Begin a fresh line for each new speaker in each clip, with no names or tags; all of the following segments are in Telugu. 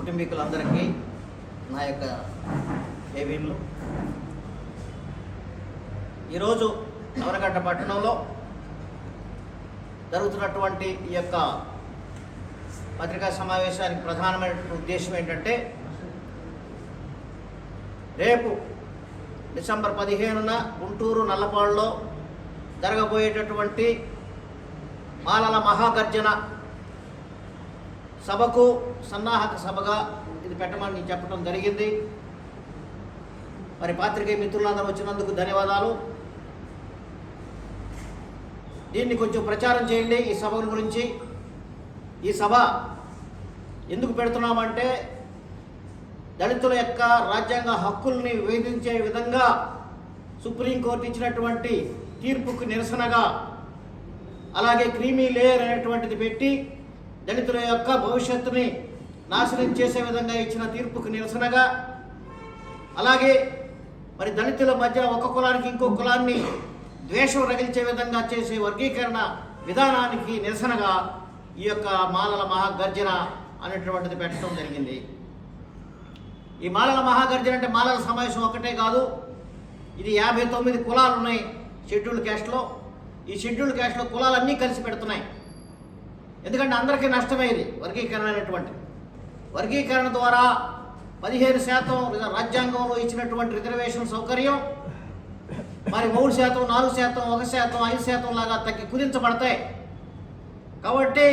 కుటుంబీకులందరికీ నా యొక్క ఏవీన్లు. ఈరోజు నవరగడ్డ పట్టణంలో జరుగుతున్నటువంటి ఈ యొక్క పత్రికా సమావేశానికి ప్రధానమైన ఉద్దేశం ఏంటంటే రేపు డిసెంబర్ పదిహేనున గుంటూరు నల్లపాడులో జరగబోయేటటువంటి మాలల మహాగర్జన సభకు సన్నాహక సభగా ఇది పెట్టమని చెప్పడం జరిగింది. మరి పాత్రికేయ మిత్రులందరూ వచ్చినందుకు ధన్యవాదాలు. దీన్ని కొంచెం ప్రచారం చేయండి ఈ సభ గురించి. ఈ సభ ఎందుకు పెడుతున్నామంటే దళితుల యొక్క రాజ్యాంగ హక్కుల్ని వేధించే విధంగా సుప్రీంకోర్టు ఇచ్చినటువంటి తీర్పుకు నిరసనగా అలాగే క్రీమీ లేయర్ అనేటువంటిది పెట్టి దళితుల యొక్క భవిష్యత్తుని నాశనం చేసే విధంగా ఇచ్చిన తీర్పుకు నిరసనగా అలాగే మరి దళితుల మధ్య ఒక కులానికి ఇంకో కులాన్ని ద్వేషం రగిల్చే విధంగా చేసే వర్గీకరణ విధానానికి నిరసనగా ఈ యొక్క మాలల మహాగర్జన అనేటువంటిది పెట్టడం జరిగింది. ఈ మాలల మహాగర్జన అంటే మాలల సమావేశం ఒకటే కాదు ఇది యాభై తొమ్మిది కులాలు ఉన్నాయి షెడ్యూల్డ్ క్యాస్ట్లో. ఈ షెడ్యూల్డ్ క్యాస్ట్లో కులాలన్నీ కలిసి పెడుతున్నాయి. ఎందుకంటే అందరికీ నష్టమైంది వర్గీకరణ అనేటువంటి వర్గీకరణ ద్వారా పదిహేను శాతం రాజ్యాంగంలో ఇచ్చినటువంటి రిజర్వేషన్ సౌకర్యం మరి మూడు శాతం నాలుగు శాతం ఒక శాతం ఐదు శాతం లాగా తగ్గి కుదించబడతాయి. కాబట్టి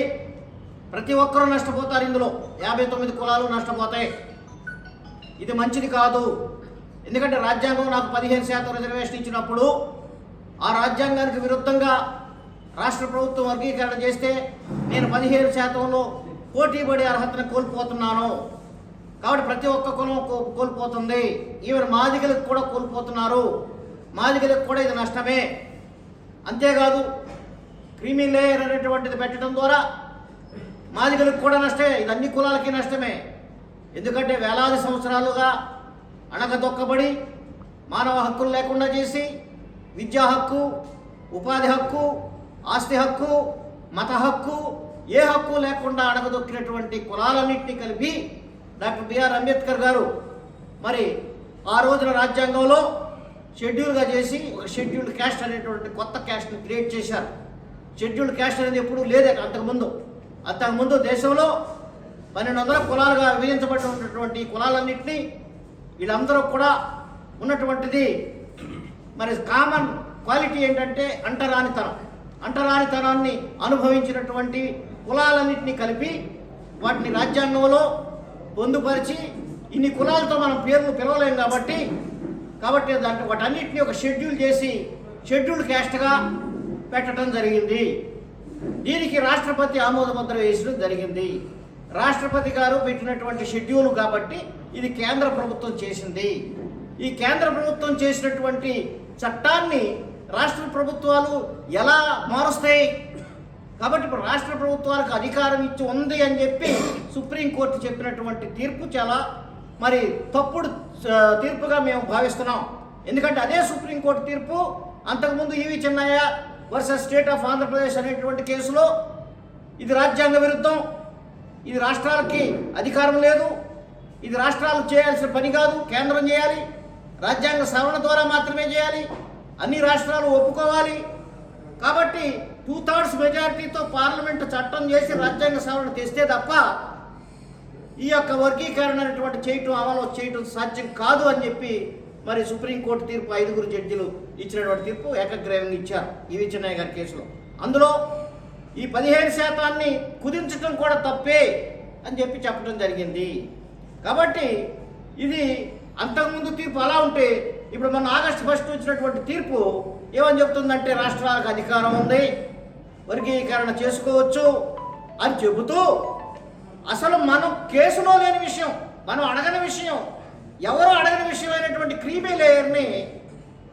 ప్రతి ఒక్కరూ నష్టపోతారు ఇందులో. యాభై తొమ్మిది కులాలు నష్టపోతాయి. ఇది మంచిది కాదు. ఎందుకంటే రాజ్యాంగం నాకు పదిహేను శాతం రిజర్వేషన్ ఇచ్చినప్పుడు ఆ రాజ్యాంగానికి విరుద్ధంగా రాష్ట్ర ప్రభుత్వం వర్గీకరణ చేస్తే నేను పదిహేను శాతంలో పోటీ పడే అర్హతను కోల్పోతున్నాను. కాబట్టి ప్రతి ఒక్క కులం కో- కోల్పోతుంది. ఈవెన్ మాదిగలకు కూడా కోల్పోతున్నారు. మాదిగలకు కూడా ఇది నష్టమే. అంతేకాదు క్రీమీ లేయర్ అనేటువంటిది పెట్టడం ద్వారా మాదిగలకు కూడా నష్టమే. ఇది అన్ని కులాలకి నష్టమే. ఎందుకంటే వేలాది సంవత్సరాలుగా అణగదొక్కబడి మానవ హక్కులు లేకుండా చేసి విద్యా హక్కు ఉపాధి హక్కు ఆస్తి హక్కు మత హక్కు ఏ హక్కు లేకుండా అడగదొక్కినటువంటి కులాలన్నింటినీ కలిపి డాక్టర్ బిఆర్ అంబేద్కర్ గారు మరి ఆ రోజున రాజ్యాంగంలో షెడ్యూల్గా చేసి ఒక షెడ్యూల్డ్ క్యాస్ట్ అనేటువంటి కొత్త క్యాస్ట్ని క్రియేట్ చేశారు. షెడ్యూల్డ్ క్యాస్ట్ అనేది ఎప్పుడూ లేదే అంతకుముందు. అంతకుముందు దేశంలో పన్నెండు వందల కులాలుగా విభజించబడి ఉన్నటువంటి కులాలన్నింటినీ వీళ్ళందరూ కూడా ఉన్నటువంటిది మరి కామన్ క్వాలిటీ ఏంటంటే అంటరానితనం. అంటరానితనాన్ని అనుభవించినటువంటి కులాలన్నింటినీ కలిపి వాటిని రాజ్యాంగంలో పొందుపరిచి ఇన్ని కులాలతో మనం పేర్లు పిలవలేం కాబట్టి కాబట్టి దాంట్లో వాటన్నిటిని ఒక షెడ్యూల్ చేసి షెడ్యూల్ క్యాస్ట్గా పెట్టడం జరిగింది. దీనికి రాష్ట్రపతి ఆమోద ముద్ర వేసడం జరిగింది. రాష్ట్రపతి గారు పెట్టినటువంటి షెడ్యూల్ కాబట్టి ఇది కేంద్ర ప్రభుత్వం చేసింది. ఈ కేంద్ర ప్రభుత్వం చేసినటువంటి చట్టాన్ని రాష్ట్ర ప్రభుత్వాలు ఎలా మారుస్తాయి? కాబట్టి ఇప్పుడు రాష్ట్ర ప్రభుత్వాలకు అధికారం ఇచ్చి ఉంది అని చెప్పి సుప్రీంకోర్టు చెప్పినటువంటి తీర్పు చాలా మరి తప్పుడు తీర్పుగా మేము భావిస్తున్నాం. ఎందుకంటే అదే సుప్రీంకోర్టు తీర్పు అంతకుముందు E V Chinnaiah versus state of Andhra Pradesh అనేటువంటి కేసులో ఇది రాజ్యాంగ విరుద్ధం. ఇది రాష్ట్రాలకి అధికారం లేదు. ఇది రాష్ట్రాలు చేయాల్సిన పని కాదు. కేంద్రం చేయాలి. రాజ్యాంగ సవరణ ద్వారా మాత్రమే చేయాలి. అన్ని రాష్ట్రాలు ఒప్పుకోవాలి. కాబట్టి టూ థర్డ్స్ మెజారిటీతో పార్లమెంట్ చట్టం చేసి రాజ్యాంగ సవరణ తెస్తే తప్ప ఈ యొక్క వర్గీకరణ అనేటువంటి చేయటం అమలు చేయటం సాధ్యం కాదు అని చెప్పి మరి సుప్రీంకోర్టు తీర్పు ఐదుగురు జడ్జిలు ఇచ్చినటువంటి తీర్పు ఏకగ్రీవంగా ఇచ్చారు ఈ చిన్నయ్య గారి కేసులో. అందులో ఈ పదిహేను శాతాన్ని కుదించడం కూడా తప్పే అని చెప్పి చెప్పడం జరిగింది. కాబట్టి ఇది అంతకుముందు తీర్పు అలా ఉంటే ఇప్పుడు మొన్న ఆగస్టు ఫస్ట్ వచ్చినటువంటి తీర్పు ఏమని చెప్తుందంటే రాష్ట్రాలకు అధికారం ఉంది వర్గీకరణ చేసుకోవచ్చు అని చెబుతూ అసలు మనం కేసులో లేని విషయం మనం అడగని విషయం ఎవరో అడగని విషయం అయినటువంటి క్రీమీ లేయర్ని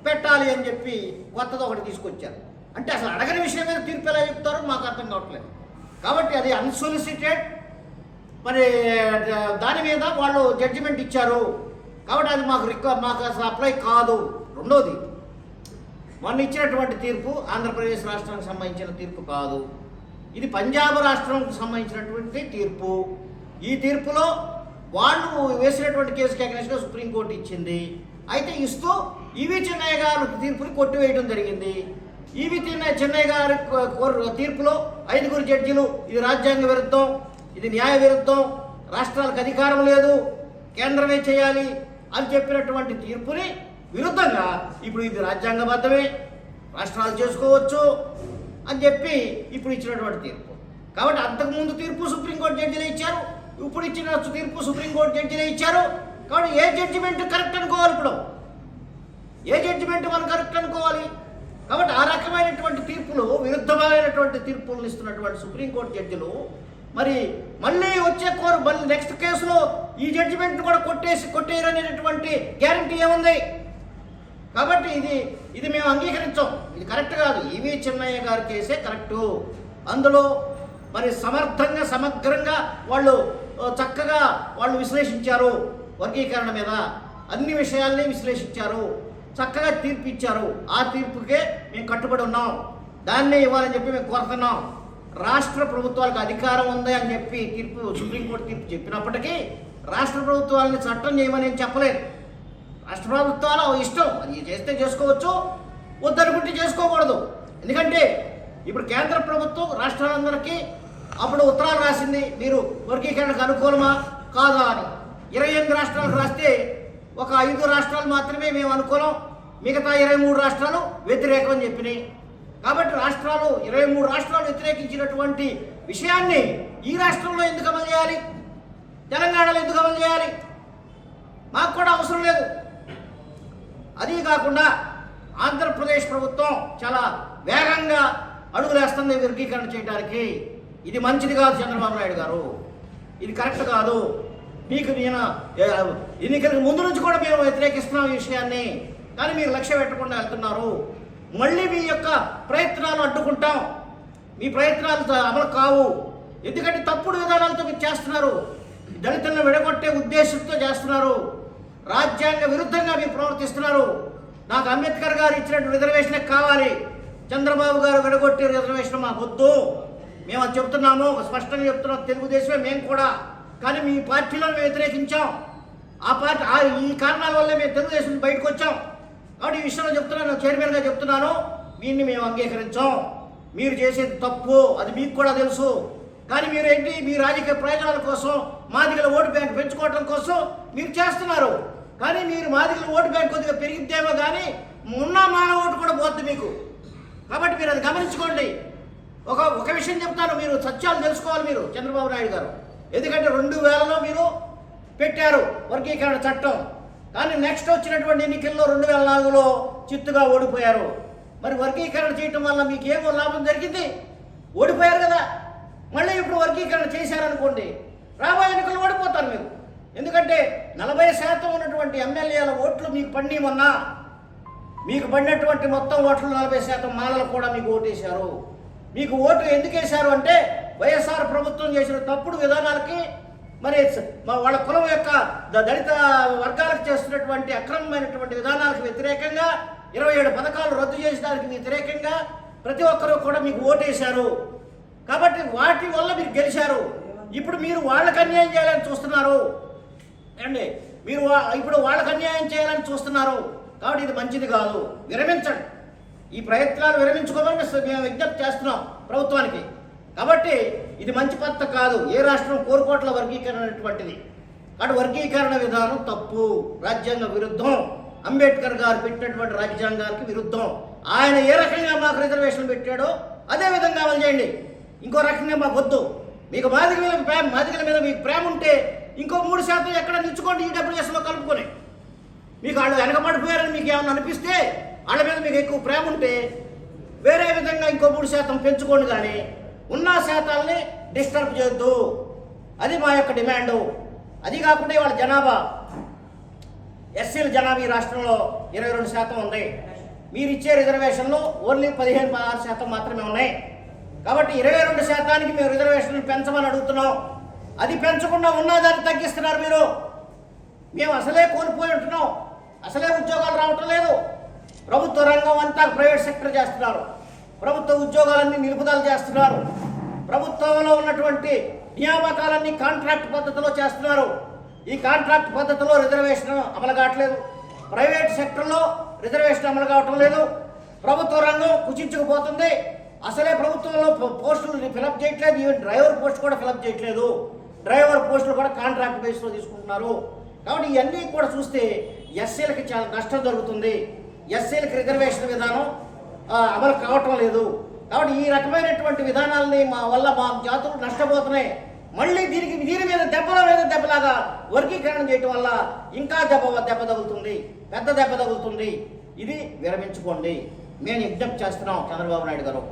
పెట్టాలి అని చెప్పి కొత్తది ఒకటి తీసుకొచ్చారు. అంటే అసలు అడగని విషయం మీద తీర్పు ఎలా చెప్తారో మాకు అర్థం కావట్లేదు. కాబట్టి అది అన్సొలిసిటెడ్ మరి దాని మీద వాళ్ళు జడ్జిమెంట్ ఇచ్చారు. కాబట్టి అది మాకు రిక్వ మాకు అసలు అప్లై కాదు. రెండోది మొన్న ఇచ్చినటువంటి తీర్పు ఆంధ్రప్రదేశ్ రాష్ట్రానికి సంబంధించిన తీర్పు కాదు. ఇది పంజాబ్ రాష్ట్రంకు సంబంధించినటువంటి తీర్పు. ఈ తీర్పులో వాళ్ళు వేసినటువంటి కేసుకి అగ్నెస్ట్గా సుప్రీంకోర్టు ఇచ్చింది. అయితే ఇస్తూ ఈవి చెన్నయ్య గారు తీర్పుని కొట్టివేయడం జరిగింది. ఈవి చెన్నయ్య చెన్నయ్య గారి తీర్పులో ఐదుగురు జడ్జిలు ఇది రాజ్యాంగ విరుద్ధం ఇది న్యాయ విరుద్ధం రాష్ట్రాలకు అధికారం లేదు కేంద్రమే చేయాలి అని చెప్పినటువంటి తీర్పుని విరుద్ధంగా ఇప్పుడు ఇది రాజ్యాంగబద్ధమే రాష్ట్రాలు చేసుకోవచ్చు అని చెప్పి ఇప్పుడు ఇచ్చినటువంటి తీర్పు. కాబట్టి అంతకుముందు తీర్పు సుప్రీంకోర్టు జడ్జిలే ఇచ్చారు ఇప్పుడు ఇచ్చిన తీర్పు సుప్రీంకోర్టు జడ్జిలే ఇచ్చారు. కాబట్టి ఏ జడ్జిమెంట్ కరెక్ట్ అనుకోవాలి ఇప్పుడు? ఏ జడ్జిమెంట్ మనం కరెక్ట్ అనుకోవాలి? కాబట్టి ఆ రకమైనటువంటి తీర్పులు విరుద్ధమైనటువంటి తీర్పులను ఇస్తున్నటువంటి సుప్రీంకోర్టు జడ్జిలు మరి మళ్ళీ వచ్చే కోరు మళ్ళీ నెక్స్ట్ కేసులో ఈ జడ్జిమెంట్ కూడా కొట్టేసి కొట్టేయరనేటటువంటి గ్యారంటీ ఏముంది? కాబట్టి ఇది ఇది మేము అంగీకరించాం. ఇది కరెక్ట్ కాదు. ఈవి చిన్నయ్య గారి కేసే కరెక్టు అందులో మరి సమర్థంగా సమగ్రంగా వాళ్ళు చక్కగా వాళ్ళు విశ్లేషించారు. వర్గీకరణ మీద అన్ని విషయాల్ని విశ్లేషించారు. చక్కగా తీర్పు ఇచ్చారు. ఆ తీర్పుకే మేము కట్టుబడి ఉన్నాం. దాన్నే ఇవ్వాలని చెప్పి మేము కోరుతున్నాం. రాష్ట్ర ప్రభుత్వాలకు అధికారం ఉంది అని చెప్పి తీర్పు సుప్రీంకోర్టు తీర్పు చెప్పినప్పటికీ రాష్ట్ర ప్రభుత్వాలని చట్టం చేయమని నేను చెప్పలేదు. రాష్ట్ర ప్రభుత్వాల ఇష్టం అది చేస్తే చేసుకోవచ్చు వద్దనుకుంటే చేసుకోకూడదు. ఎందుకంటే ఇప్పుడు కేంద్ర ప్రభుత్వం రాష్ట్రాలందరికీ అప్పుడు ఉత్తరాలు రాసింది మీరు వర్గీకరణకు అనుకూలమా? కాదా అని. ఇరవై ఎనిమిది రాష్ట్రాలకు రాస్తే ఒక ఐదు రాష్ట్రాలు మాత్రమే మేము అనుకూలం మిగతా ఇరవై మూడు రాష్ట్రాలు వ్యతిరేకం చెప్పినాయి. కాబట్టి రాష్ట్రాలు ఇరవై మూడు రాష్ట్రాలు వ్యతిరేకించినటువంటి విషయాన్ని ఈ రాష్ట్రంలో ఎందుకు అమలు చేయాలి? తెలంగాణలో ఎందుకు అమలు చేయాలి? మాకు కూడా అవసరం లేదు. అదీ కాకుండా ఆంధ్రప్రదేశ్ ప్రభుత్వం చాలా వేగంగా అడుగులేస్తుంది వర్గీకరణ చేయడానికి. ఇది మంచిది కాదు చంద్రబాబు నాయుడు గారు. ఇది కరెక్ట్ కాదు. మీకు నేను ఎన్నికలకు ముందు నుంచి కూడా మేము వ్యతిరేకిస్తున్నాం ఈ విషయాన్ని. కానీ మీరు లక్ష్య పెట్టకుండా వెళ్తున్నారు. మళ్ళీ మీ యొక్క ప్రయత్నాలు అడ్డుకుంటాం. మీ ప్రయత్నాలు అమలు కావు. ఎందుకంటే తప్పుడు విధానాలతో మీరు చేస్తున్నారు. దళితులను విడగొట్టే ఉద్దేశంతో చేస్తున్నారు. రాజ్యాంగ విరుద్ధంగా మీరు ప్రవర్తిస్తున్నారు. నాకు అంబేద్కర్ గారు ఇచ్చినట్టు రిజర్వేషన్ కావాలి. చంద్రబాబు గారు విడగొట్టే రిజర్వేషన్ మాకు వద్దు. మేము అది చెప్తున్నాము స్పష్టంగా చెప్తున్నాం తెలుగుదేశమే మేము కూడా. కానీ మీ పార్టీలో మేము వ్యతిరేకించాం. ఆ పార్టీ ఆ ఈ కారణాల వల్లే మేము తెలుగుదేశం బయటకు వచ్చాం కాబట్టి ఈ విషయంలో చెప్తున్నాను చైర్మన్గా చెప్తున్నాను. దీన్ని మేము అంగీకరించాం. మీరు చేసేది తప్పు అది మీకు కూడా తెలుసు. కానీ మీరు ఏంటి మీ రాజకీయ ప్రయోజనాల కోసం మాదిగల ఓటు బ్యాంక్ పెంచుకోవడం కోసం మీరు చేస్తున్నారు. కానీ మీరు మాదిగల ఓటు బ్యాంక్ కొద్దిగా పెరిగిద్దేమో కానీ ఉన్న మానవ ఓటు కూడా పోద్ది మీకు. కాబట్టి మీరు అది గమనించుకోండి. ఒక ఒక విషయం చెప్తాను మీరు సత్యాలు తెలుసుకోవాలి మీరు చంద్రబాబు నాయుడు గారు. ఎందుకంటే రెండు వేలలో మీరు పెట్టారు వర్గీకరణ చట్టం. కానీ నెక్స్ట్ వచ్చినటువంటి ఎన్నికల్లో రెండు వేల నాలుగులో చిత్తుగా ఓడిపోయారు. మరి వర్గీకరణ చేయటం వల్ల మీకు ఏమో లాభం జరిగింది? ఓడిపోయారు కదా. మళ్ళీ ఇప్పుడు వర్గీకరణ చేశారనుకోండి రాబోయే ఎన్నికలు ఓడిపోతారు మీరు. ఎందుకంటే నలభై శాతం ఉన్నటువంటి ఎమ్మెల్యేల ఓట్లు మీకు పండి మొన్న. మీకు పడినటువంటి మొత్తం ఓట్లు నలభై శాతం మాలలు కూడా మీకు ఓటేశారు. మీకు ఓటు ఎందుకు వేశారు అంటే వైఎస్ఆర్ ప్రభుత్వం చేసిన తప్పుడు విధానాలకి మరి మా వాళ్ళ కులం యొక్క దళిత వర్గాలకు చేస్తున్నటువంటి అక్రమమైనటువంటి విధానాలకు వ్యతిరేకంగా ఇరవై ఏడు పథకాలు రద్దు చేసడానికి వ్యతిరేకంగా ప్రతి ఒక్కరూ కూడా మీకు ఓటేశారు. కాబట్టి వాటి వల్ల మీరు గెలిచారు. ఇప్పుడు మీరు వాళ్ళకి అన్యాయం చేయాలని చూస్తున్నారు. అండి మీరు ఇప్పుడు వాళ్ళకి అన్యాయం చేయాలని చూస్తున్నారు. కాబట్టి ఇది మంచిది కాదు. విరమించండి. ఈ ప్రయత్నాలు విరమించుకోమని మేము విజ్ఞప్తి చేస్తున్నాం ప్రభుత్వానికి. కాబట్టి ఇది మంచి పద్ధతి కాదు. ఏ రాష్ట్రం కోరుకోట్ల వర్గీకరణ అనేటువంటిది. కాబట్టి వర్గీకరణ విధానం తప్పు. రాజ్యాంగ విరుద్ధం. అంబేద్కర్ గారు పెట్టినటువంటి రాజ్యాంగానికి విరుద్ధం. ఆయన ఏ రకంగా మాకు రిజర్వేషన్ పెట్టాడో అదే విధంగా అమలు చేయండి. ఇంకో రకంగా మాకు వద్దు. మీకు మాదిక మీద ప్రేమ మాదికల మీద మీకు ప్రేమ ఉంటే ఇంకో మూడు శాతం ఎక్కడ నిల్చుకోండి ఈడబ్ల్యూఎస్లో కలుపుకొని. మీకు వాళ్ళు వెనకబడిపోయారని మీకు ఏమైనా అనిపిస్తే వాళ్ళ మీద మీకు ఎక్కువ ప్రేమ ఉంటే వేరే విధంగా ఇంకో మూడు శాతం పెంచుకోండి కానీ ఉన్న శాతాలని డిస్టర్బ్ చేయొద్దు. అది మా యొక్క డిమాండు. అది కాకుండా వాళ్ళ జనాభా ఎస్సీల జనాభా ఈ రాష్ట్రంలో ఇరవై రెండు శాతం ఉంది. మీరు ఇచ్చే రిజర్వేషన్లు ఓన్లీ పదిహేను పదహారు శాతం మాత్రమే ఉన్నాయి. కాబట్టి ఇరవై రెండు శాతానికి మేము రిజర్వేషన్లు పెంచమని అడుగుతున్నాం. అది పెంచకుండా ఉన్నదాన్ని తగ్గిస్తున్నారు మీరు. మేము అసలే కోల్పోయి ఉంటున్నాం. అసలే ఉద్యోగాలు రావటం లేదు. ప్రభుత్వ రంగం అంతా ప్రైవేట్ సెక్టర్ చేస్తున్నారు. ప్రభుత్వ ఉద్యోగాలన్నీ నిలుపుదల చేస్తున్నారు. ప్రభుత్వంలో ఉన్నటువంటి నియామకాలన్నీ కాంట్రాక్ట్ పద్ధతిలో చేస్తున్నారు. ఈ కాంట్రాక్ట్ పద్ధతిలో రిజర్వేషన్ అమలు కావట్లేదు. ప్రైవేట్ సెక్టర్లో రిజర్వేషన్ అమలు కావటం లేదు. ప్రభుత్వ రంగం కుచించుకుపోతుంది. అసలే ప్రభుత్వంలో పోస్టులు ఫిలప్ చేయట్లేదు. ఈవెన్ డ్రైవర్ పోస్ట్ కూడా ఫిలప్ చేయట్లేదు. డ్రైవర్ పోస్టులు కూడా కాంట్రాక్ట్ బేస్లో తీసుకుంటున్నారు. కాబట్టి ఇవన్నీ కూడా చూస్తే ఎస్సీలకి చాలా నష్టం జరుగుతుంది. ఎస్సీలకి రిజర్వేషన్ విధానం అమలు కావటం లేదు. కాబట్టి ఈ రకమైనటువంటి విధానాలని మా వల్ల మా జాతులు నష్టపోతున్నాయి. మళ్ళీ దీనికి దీని మీద దెబ్బల మీద దెబ్బలాగా వర్గీకరణ చేయటం వల్ల ఇంకా దెబ్బ దెబ్బ తగులుతుంది పెద్ద దెబ్బ తగులుతుంది. ఇది విరమించుకోండి. మేము విజ్ఞప్తి చేస్తున్నాం చంద్రబాబు నాయుడు గారు.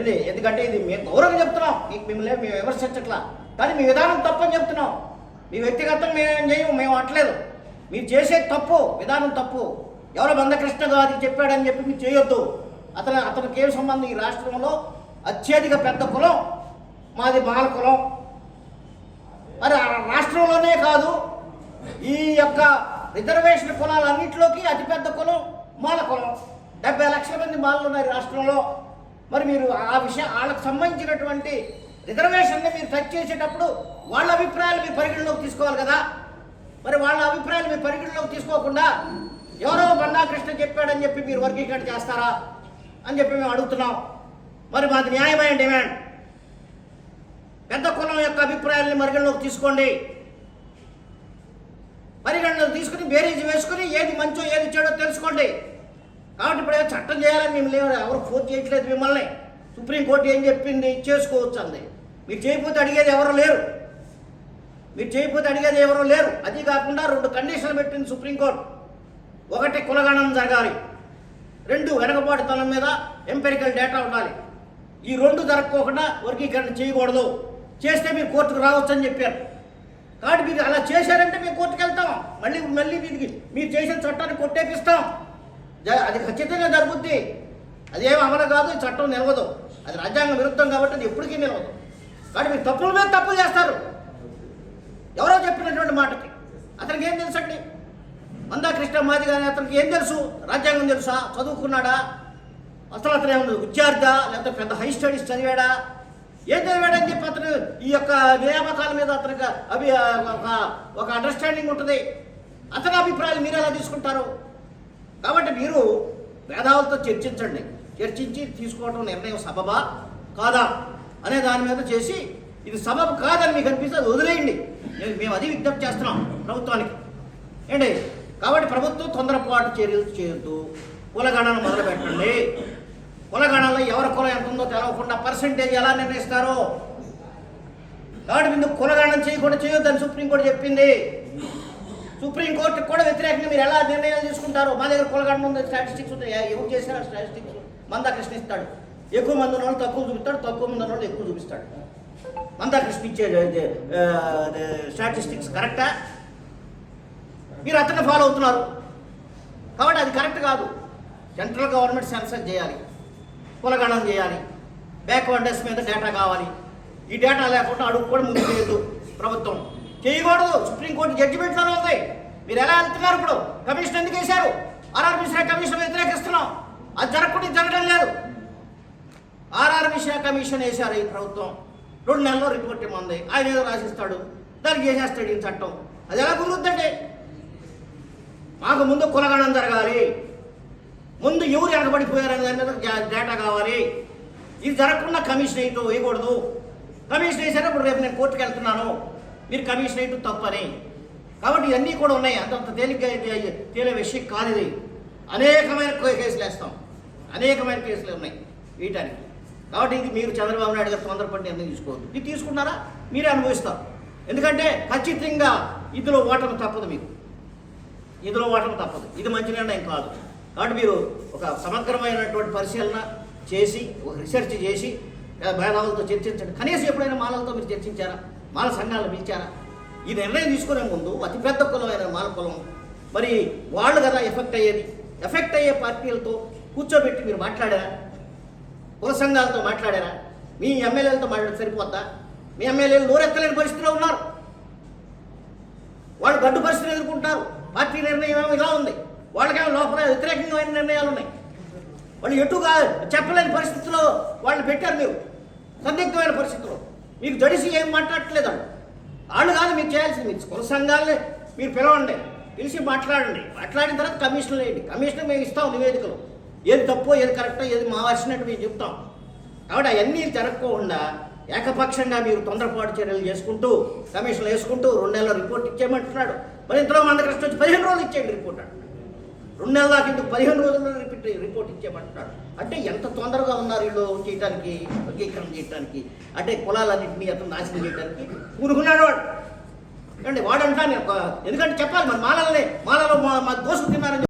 ఇది ఎందుకంటే ఇది మేము గౌరవం చెప్తున్నాం. మీకు మిమ్మల్ని మేము విమర్శించట్లా. కానీ మీ విధానం తప్పని చెప్తున్నాం. మీ వ్యక్తిగతం మేమేం చేయము మేము అట్లేదు మీరు చేసే తప్పు విధానం తప్పు. ఎవరో బంధకృష్ణ గారు చెప్పాడని చెప్పి మీరు చేయొద్దు. అతను అతనికి ఏం సంబంధం ఈ రాష్ట్రంలో అత్యధిక పెద్ద కులం మాది మాల కులం. మరి ఆ రాష్ట్రంలోనే కాదు ఈ యొక్క రిజర్వేషన్ కులాలన్నింటిలోకి అతిపెద్ద కులం మాల కులం. డెబ్బై లక్షల మంది మాలలు ఉన్నారు రాష్ట్రంలో. మరి మీరు ఆ విషయం వాళ్ళకు సంబంధించినటువంటి రిజర్వేషన్ని మీరు టచ్ చేసేటప్పుడు వాళ్ళ అభిప్రాయాలు మీ పరిగణలోకి తీసుకోవాలి కదా. మరి వాళ్ళ అభిప్రాయాలు మీ పరిగణలోకి తీసుకోకుండా ఎవరో బండాకృష్ణ చెప్పాడని చెప్పి మీరు వర్గీకరణ చేస్తారా? అని చెప్పి మేము అడుగుతున్నాం. మరి మాది న్యాయమైన డిమాండ్. పెద్ద కులం యొక్క అభిప్రాయాల్ని పరిగణలోకి తీసుకోండి. పరిగణలోకి తీసుకుని బేరీజ్ వేసుకుని ఏది మంచో ఏది చెడో తెలుసుకోండి. కాబట్టి ఇప్పుడు చట్టం చేయాలని మేము లేవు ఎవరు ఫోర్స్ చేయట్లేదు మిమ్మల్ని. సుప్రీంకోర్టు ఏం చెప్పింది చేసుకోవచ్చు అంది మీరు చేయకపోతే అడిగేది ఎవరు లేరు. మీరు చేయకపోతే అడిగేది ఎవరు లేరు. అది కాకుండా రెండు కండిషన్లు పెట్టింది సుప్రీంకోర్టు. ఒకటి కులగణం జరగాలి. రెండు వెనకబాటుతనం మీద ఎంపెరికల్ డేటా ఉండాలి. ఈ రెండు జరగకోకుండా వర్గీకరణ చేయకూడదు. చేస్తే మీరు కోర్టుకు రావచ్చు అని చెప్పారు. కాబట్టి మీరు అలా చేశారంటే మేము కోర్టుకు వెళ్తాం. మళ్ళీ మళ్ళీ మీకు మీరు చేసిన చట్టాన్ని కొట్టేపిస్తాం. అది ఖచ్చితంగా జరుగుద్ది. అదేం అమలు కాదు ఈ చట్టం నిలవదు. అది రాజ్యాంగ విరుద్ధం కాబట్టి అది ఎప్పటికీ నిలవదు. కాబట్టి మీరు తప్పుల మీద తప్పులు చేస్తారు. ఎవరో చెప్పినటువంటి మాటకి. అతనికి ఏం తెలుసండి? మందా కృష్ణ మాది కానీ అతనికి ఏం తెలుసు? రాజ్యాంగం తెలుసా? చదువుకున్నాడా? అసలు అతను ఏమన్నా విద్యార్థి? లేకపోతే పెద్ద హై స్టడీస్ చదివాడా? ఏం చదివాడని చెప్పి అతను ఈ యొక్క నియామకాల మీద అతనికి అభి ఒక ఒక అండర్స్టాండింగ్ ఉంటుంది. అతని అభిప్రాయాలు మీరు ఎలా తీసుకుంటారు? కాబట్టి మీరు మేధావులతో చర్చించండి. చర్చించి తీసుకోవడం నిర్ణయం సబబా కాదా? అనే దాని మీద చేసి ఇది సబబు కాదని మీకు అనిపిస్తే అది వదిలేయండి. మేము అది విజ్ఞప్తి చేస్తున్నాం ప్రభుత్వానికి. ఏంటి? కాబట్టి ప్రభుత్వం తొందరపాటు చర్యలు చేయొద్దు. కులగణన మొదలు పెట్టండి కులగణనలో ఎవరి కులం ఎంత ఉందో తెలవకుండా పర్సంటేజ్ ఎలా నిర్ణయిస్తారో? కాబట్టి ముందు కులగణన చేయకుండా చేయొద్దని సుప్రీంకోర్టు చెప్పింది. సుప్రీంకోర్టు కూడా వ్యతిరేకంగా మీరు ఎలా నిర్ణయాలు తీసుకుంటారు? మా దగ్గర కులగణన ఉంది స్టాటిస్టిక్స్ ఉంటాయి ఎవరు చేశారు స్టాటిస్టిక్స్ మందా కృష్ణ ఇస్తాడు ఎక్కువ మంది ఉన్న వాళ్ళు తక్కువ చూపిస్తాడు తక్కువ మంది ఉన్న వాళ్ళు ఎక్కువ చూపిస్తాడు. మందా కృష్ణ ఇచ్చే స్టాటిస్టిక్స్ కరెక్టా మీరు అతన్ని ఫాలో అవుతున్నారు. కాబట్టి అది కరెక్ట్ కాదు. సెంట్రల్ గవర్నమెంట్ సెన్సర్ చేయాలి. కులగణం చేయాలి. బ్యాక్వర్డెస్ మీద డేటా కావాలి. ఈ డేటా లేకుండా అడుగు కూడా ముందుకు లేదు ప్రభుత్వం. చేయకూడదు. సుప్రీంకోర్టు జడ్జిమెంట్లోనే ఉంది. మీరు ఎలా వెళ్తున్నారు ఇప్పుడు? కమిషన్ ఎందుకు వేశారు? ఆర్ఆర్ మిశ్రా కమిషన్ వ్యతిరేకిస్తున్నాం. అది జరగకుండా జరగడం లేదు. ఆర్ఆర్ మిశ్రా కమిషన్ వేశారు ఈ ప్రభుత్వం. రెండు నెలల్లో రిపోర్ట్ ఇమ్మంది. ఆయన ఏదో రాసిస్తాడు. దానికి చేసేస్తాడు ఈ చట్టం. అది ఎలా కుదురుద్దండి? మాకు ముందు కులగణం జరగాలి. ముందు ఎవరు వెనకబడిపోయారనే దాని డేటా కావాలి. ఇది జరగకుండా కమిషన్ ఎయిట్ వేయకూడదు. కమిషన్ వేసారా ఇప్పుడు రేపు నేను కోర్టుకు వెళ్తున్నాను. మీరు కమిషన్ ఎయిట్ తప్పని. కాబట్టి ఇవన్నీ కూడా ఉన్నాయి. అంతంత తేలిగ్గా తేలే విషయం కాదు ఇది. అనేకమైన కేసులు వేస్తాం. అనేకమైన కేసులు ఉన్నాయి వీటానికి కాబట్టి ఇది మీరు చంద్రబాబు నాయుడు గారు తొందరపడి నిర్ణయం తీసుకోవద్దు. ఇది తీసుకున్నారా మీరే అనుభవిస్తారు ఎందుకంటే ఖచ్చితంగా ఇందులో ఓటమి తప్పదు మీకు. ఇందులో ఓటమి తప్పదు. ఇది మంచి నిర్ణయం కాదు. కాబట్టి మీరు ఒక సమగ్రమైనటువంటి పరిశీలన చేసి ఒక రీసెర్చ్ చేసి మేధావులతో చర్చించండి. కనీసం ఎప్పుడైనా మాలలతో మీరు చర్చించారా? మాల సంఘాలను పిలిచారా? ఈ నిర్ణయం తీసుకునే ముందు అతిపెద్ద కులమైన మాల కులం. మరి వాళ్ళు కదా ఎఫెక్ట్ అయ్యేది. ఎఫెక్ట్ అయ్యే పార్టీలతో కూర్చోబెట్టి మీరు మాట్లాడారా? కుల సంఘాలతో మాట్లాడారా? మీ ఎమ్మెల్యేలతో మాట్లాడి సరిపోద్దా? మీ ఎమ్మెల్యేలు నోరెత్తలేని పరిస్థితిలో ఉన్నారు. వాళ్ళు గడ్డు పరిస్థితిని ఎదుర్కొంటారు పార్టీ నిర్ణయం ఇలా ఉంది. వాళ్ళకేమో లోపల వ్యతిరేకమైన నిర్ణయాలు ఉన్నాయి. వాళ్ళు కాదు చెప్పలేని పరిస్థితిలో వాళ్ళు పెట్టారు మీరు. సందిగ్ధమైన పరిస్థితిలో. మీకు జడిసి ఏం మాట్లాడట్లేదు వాళ్ళు. వాళ్ళు కాదు మీరు చేయాల్సింది. మీరు కుల సంఘాలని మీరు పిలవండి. పిలిచి మాట్లాడండి. మాట్లాడిన తర్వాత కమిషన్ వేయండి. కమిషన్ మేము ఇస్తాం నివేదికలు. ఏది తప్పో ఏది కరెక్టో ఏది మా వచ్చినట్టు మేము చెప్తాం. కాబట్టి అవన్నీ జరగకుండా ఏకపక్షంగా మీరు తొందరపాటు చర్యలు చేసుకుంటూ కమిషన్లు వేసుకుంటూ రెండు నెలల రిపోర్ట్ ఇచ్చేయమంటున్నాడు. మరి ఇంతలో మంది వచ్చి పదిహేను రోజులు ఇచ్చేయండి రిపోర్ట్ అంటున్నాడు రెండు నెలల దాకా ఇందుకు పదిహేను రోజుల్లో రిపీట్ రిపోర్ట్ ఇచ్చేయమంటున్నాడు. అంటే ఎంత తొందరగా ఉన్నారు వీళ్ళు చేయడానికి వర్గీకరణ చేయడానికి అంటే కులాలన్నింటినీ అతను నాశనం చేయడానికి ఊరుకున్నాడు వాడు. అంటే వాడంటాను ఎందుకంటే చెప్పాలి మరి మాలలనే మాలలో మా మా దోషం తిన్నారని